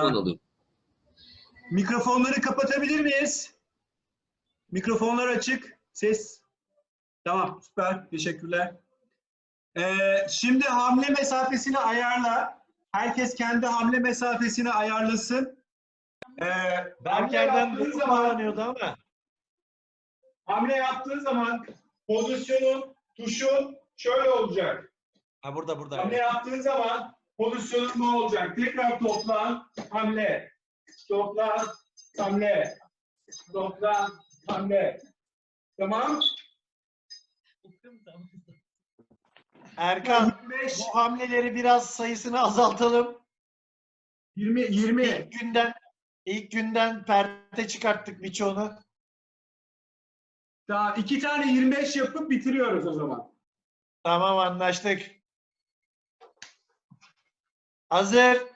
Puan. Mikrofonları kapatabilir miyiz? Mikrofonlar açık. Ses. Tamam, süper. Teşekkürler. Ee, şimdi hamle mesafesini ayarla. Herkes kendi hamle mesafesini ayarlasın. Ee, Berker'den zaman, kullanıyordu ama. hamle yaptığın zaman pozisyonun, tuşun şöyle olacak. Ha burada burada. Hamle yaptığın zaman pozisyonun ne olacak? Tekrar toplan, hamle. Toplan, hamle. Toplan, hamle. Tamam? Erkan 25, bu hamleleri biraz sayısını azaltalım. 20, 20. İlk günden ilk günden perde çıkarttık birçoğunu. Daha iki tane 25 yapıp bitiriyoruz o zaman. Tamam anlaştık. Hazır.